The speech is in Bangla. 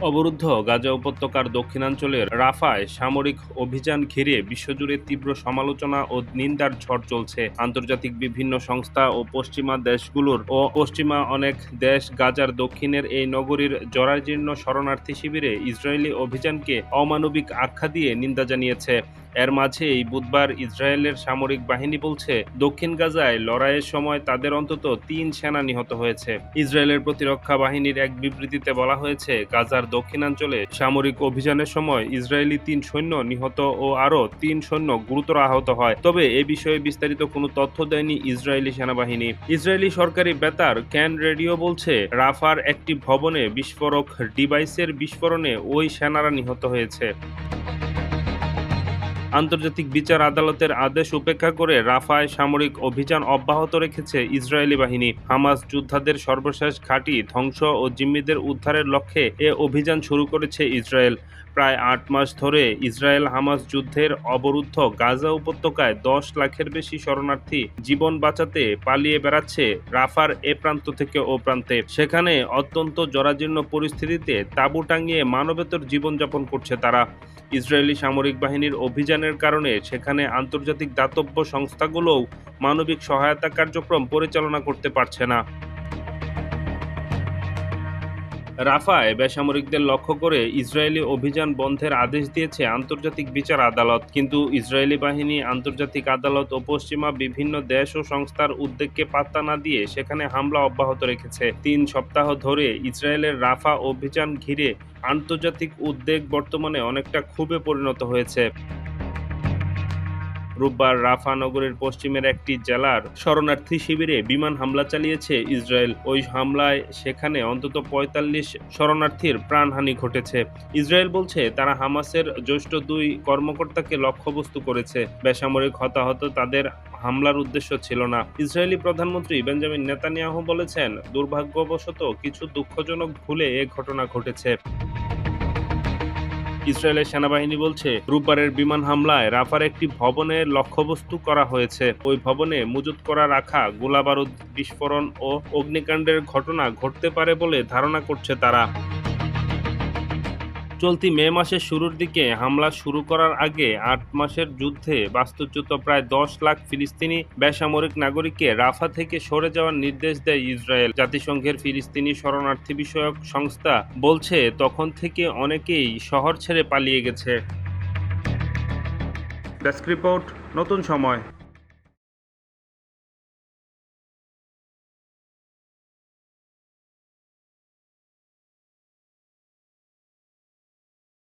অবরুদ্ধ গাজা উপত্যকার দক্ষিণাঞ্চলের রাফায় সামরিক অভিযান ঘিরে বিশ্বজুড়ে তীব্র সমালোচনা ও নিন্দার ঝড় চলছে। আন্তর্জাতিক বিভিন্ন সংস্থা ও পশ্চিমা দেশগুলোর ও পশ্চিমা অনেক দেশ গাজার দক্ষিণের এই নগরীর জরাজীর্ণ শরণার্থী শিবিরে ইসরায়েলি অভিযানকে অমানবিক আখ্যা দিয়ে নিন্দা জানিয়েছে। এর মাঝেই বুধবার ইসরায়েলের সামরিক বাহিনী বলছে, দক্ষিণ গাজায় লড়াইয়ের সময় তাদের অন্তত তিন সেনা নিহত হয়েছে। ইসরায়েলের প্রতিরক্ষা বাহিনীর এক বিবৃতিতে বলা হয়েছে, গাজার দক্ষিণাঞ্চলে সামরিক অভিযানের সময় ইসরায়েলি তিন সৈন্য নিহত ও আরও তিন সৈন্য গুরুতর আহত হয়। তবে এ বিষয়ে বিস্তারিত কোনো তথ্য দেয়নি ইসরায়েলি সেনাবাহিনী। ইসরায়েলি সরকারি বেতার ক্যান রেডিও বলছে, রাফার একটি ভবনে বিস্ফোরক ডিভাইসের বিস্ফোরণে ওই সেনারা নিহত হয়েছে। আন্তর্জাতিক বিচার আদালতের আদেশ উপেক্ষা করে রাফায় সামরিক অভিযান অব্যাহত রেখেছে ইসরায়েলি বাহিনী। হামাস যোদ্ধাদের সর্বশেষ ঘাঁটি ধ্বংস ও জিম্মিদের উদ্ধারের লক্ষ্যে এ অভিযান শুরু করেছে ইসরায়েল। প্রায় আট মাস ধরে ইসরায়েল হামাস যুদ্ধের অবরুদ্ধ গাজা উপত্যকায় দশ লাখের বেশি শরণার্থী জীবন বাঁচাতে পালিয়ে বেড়াচ্ছে রাফার এ প্রান্ত থেকে ও প্রান্তে। সেখানে অত্যন্ত জরাজীর্ণ পরিস্থিতিতে তাঁবু টাঙিয়ে মানবেতর জীবনযাপন করছে তারা। ইসরায়েলি সামরিক বাহিনীর অভিযানের কারণে সেখানে আন্তর্জাতিক দাতব্য সংস্থাগুলোও মানবিক সহায়তা কার্যক্রম পরিচালনা করতে পারছে না। রাফায় বেসামরিকদের লক্ষ্য করে ইসরায়েলি অভিযান বন্ধের আদেশ দিয়েছে আন্তর্জাতিক বিচার আদালত। কিন্তু ইসরায়েলি বাহিনী আন্তর্জাতিক আদালত ও পশ্চিমা বিভিন্ন দেশ ও সংস্থার উদ্বেগকে পাত্তা না দিয়ে সেখানে হামলা অব্যাহত রেখেছে। তিন সপ্তাহ ধরে ইসরায়েলের রাফা অভিযান ঘিরে আন্তর্জাতিক উদ্বেগ বর্তমানে অনেকটা ক্ষোভে পরিণত হয়েছে। রোববার রাফা নগরের পশ্চিমের একটি জেলার শরণার্থী শিবিরে বিমান হামলা চালিয়েছে ইসরায়েল। ওই হামলায় সেখানে অন্তত পঁয়তাল্লিশ শরণার্থীর প্রাণহানি ঘটেছে। ইসরায়েল বলছে, তারা হামাসের জ্যেষ্ঠ দুই কর্মকর্তাকে লক্ষ্যবস্তু করেছে। বেসামরিক হতাহত তাদের হামলার উদ্দেশ্য ছিল না। ইসরায়েলি প্রধানমন্ত্রী বেঞ্জামিন নেতানিয়াহু বলেছেন, দুর্ভাগ্যবশত কিছু দুঃখজনক ভুলে এ ঘটনা ঘটেছে। ইসরায়েলের সেনাবাহিনী বলছে, রোববারের বিমান হামলায় রাফার একটি ভবনের লক্ষ্যবস্তু করা হয়েছে। ওই ভবনে মজুত করা রাখা গোলাবারুদ, বিস্ফোরণ ও অগ্নিকাণ্ডের ঘটনা ঘটতে পারে বলে ধারণা করছে তারা। চলতি মে মাসের শুরুর দিকে হামলা শুরু করার আগে আট মাসের যুদ্ধে বাস্তুচ্যুত প্রায় দশ লাখ ফিলিস্তিনি বেসামরিক নাগরিককে রাফা থেকে সরে যাওয়ার নির্দেশ দেয় ইসরায়েল। জাতিসংঘের ফিলিস্তিনি শরণার্থী বিষয়ক সংস্থা বলছে, তখন থেকে অনেকেই শহর ছেড়ে পালিয়ে গেছে। ডেস্ক রিপোর্ট, নতুন সময়।